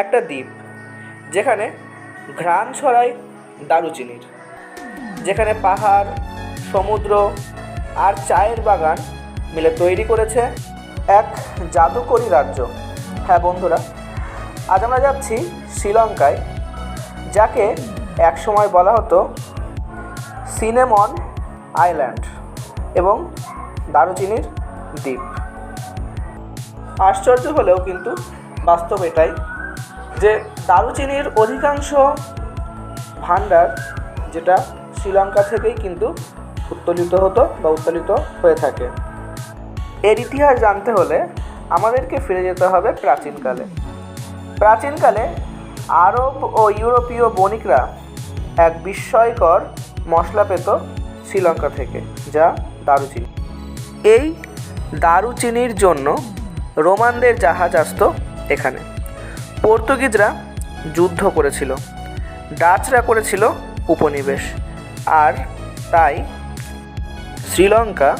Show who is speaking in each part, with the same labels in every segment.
Speaker 1: একটা দ্বীপ, যেখানে ঘ্রাণ ছড়ায় দারুচিনির, যেখানে পাহাড়, সমুদ্র আর চায়ের বাগান মিলে তৈরি করেছে এক জাদুকরী রাজ্য। হ্যাঁ বন্ধুরা, আজ আমরা যাচ্ছি শ্রীলঙ্কায়, যাকে একসময় বলা হতো সিনেমন আইল্যান্ড এবং দারুচিনির দ্বীপ। আশ্চর্য হলেও কিন্তু বাস্তব এটাই। যে দারুচিনির অধিকাংশ ভাণ্ডার যেটা শ্রীলঙ্কা থেকেই কিন্তু উত্তোলিত হতো বা উত্তোলিত হয়ে থাকে। এর ইতিহাস জানতে হলে আমাদেরকে ফিরে যেতে হবে প্রাচীনকালে। প্রাচীনকালে আরব ও ইউরোপীয় বণিকরা এক বিস্ময়কর মশলা পেত শ্রীলঙ্কা থেকে, যা দারুচিনি। এই দারুচিনির জন্য রোমানদের জাহাজ আসতো এখানে। পর্তুগিজরা যুদ্ধ করেছিল, ডাচরা করেছিল উপনিবেশ, আর তাই শ্রীলঙ্কা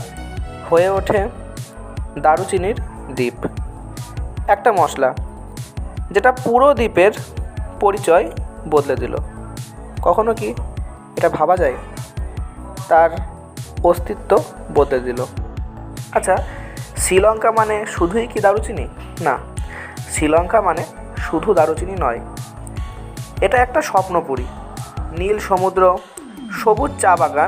Speaker 1: হয়ে ওঠে দারুচিনির দ্বীপ। একটা মশলা, যেটা পুরো দ্বীপের পরিচয় বদলে দিল। কখনো কি এটা ভাবা যায়? তার অস্তিত্ব বদলে দিল। আচ্ছা শ্রীলঙ্কা মানে শুধুই কি দারুচিনি? না, শ্রীলঙ্কা মানে শুধু দারুচিনি নয় এটা একটা স্বপ্নপুরী। নীল সমুদ্র সবুজ চা বাগান